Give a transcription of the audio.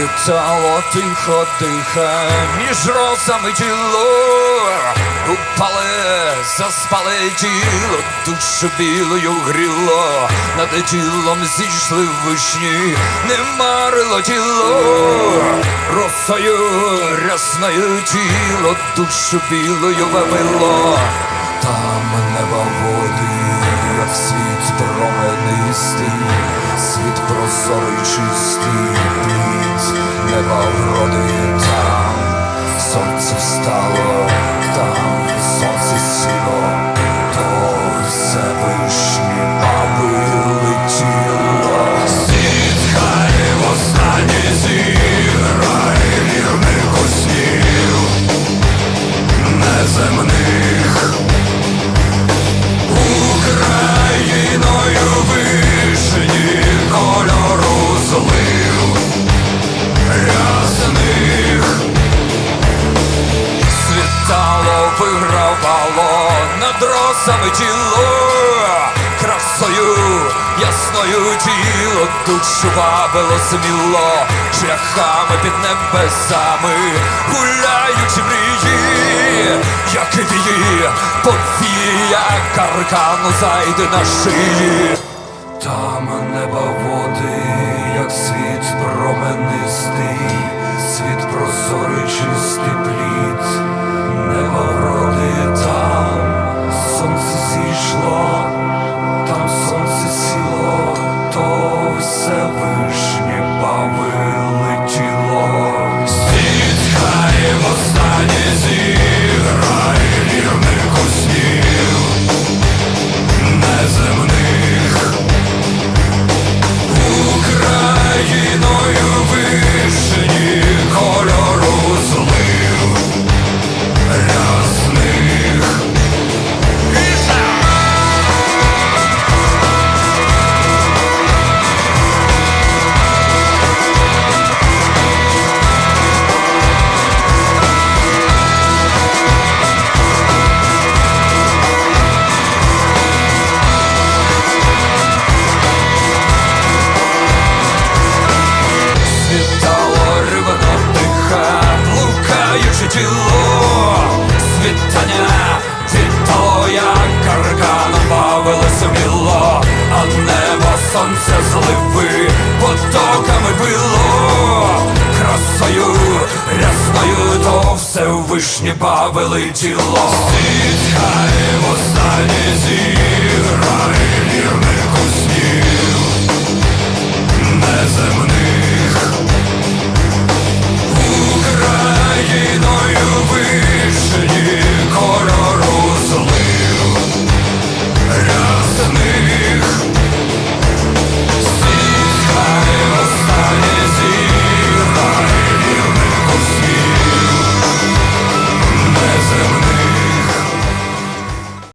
Світало тихо диха між росами тіло, упале, заспале тіло, душу білою гріло, над тілом зійшли вишні, не марило тіло, росою рясною тіло, душу білою вивело, там неба води, світ променистий, світ прозорий чистий, неба вроди там, сонце встало, росами тіло красою ясною тіло душу вабило сміло. Шляхами під небесами гуляючи мрії, як вії, повія каркану зайде на шиї. Там неба води, як світ променистий, світ прозорий чистий вишні павели тіло. Світ хай востаннє зіграє